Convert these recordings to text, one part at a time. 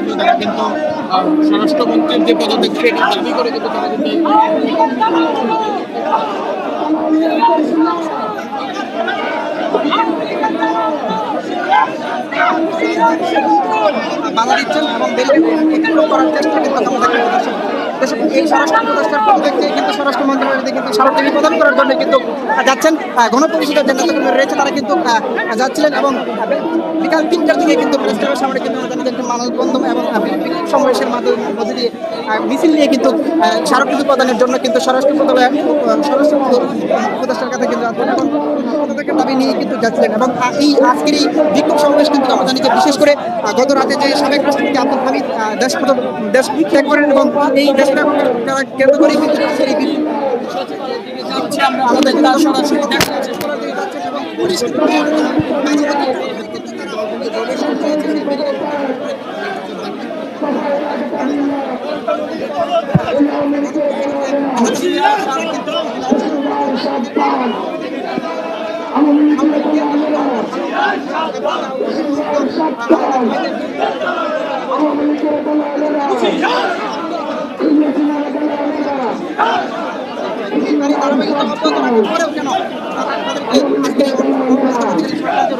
কিন্তু তারা স্বরাষ্ট্রমন্ত্রীর যে পদক্ষেপ সেটা দাবি করে কিন্তু তারা কিন্তু বাধা দিচ্ছেন এবং দিল্লি করার চেষ্টা এই স্বরাষ্ট্র উপদেষ্টার পক্ষ কিন্তু স্বরাষ্ট্র মন্ত্রণালয়তে কিন্তু স্মারকলিপি প্রদান করার জন্য কিন্তু যাচ্ছেন গণপরিষদের যে নেতাকর্মী রয়েছে, তারা কিন্তু যাচ্ছিলেন এবং বিকাল তিনটার দিকে কিন্তু প্রেস সামনে কিন্তু একটি মানববন্ধন এবং সমাবেশের মধ্যে দিয়ে মিছিল নিয়ে কিন্তু স্মারকলিপি প্রদানের জন্য কিন্তু স্বরাষ্ট্র মন্ত্রণালয় স্বরাষ্ট্র উপদেষ্টার কাছে কিন্তু পদত্যাগের দাবি নিয়ে কিন্তু যাচ্ছিলেন এবং এই আজকের এই বিক্ষোভ সমাবেশ কিন্তু আমরা বিশেষ করে গত রাতে যে সাবেক রাষ্ট্রপতি আব্দুল হামিদ দেশ দেশ ত্যাগ করেন এবং এই তারা কেন্দ্র করে কিন্তু আমাদের সরাসরি কেন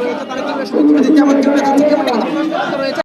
রয়েছে তারা কেমন রয়েছে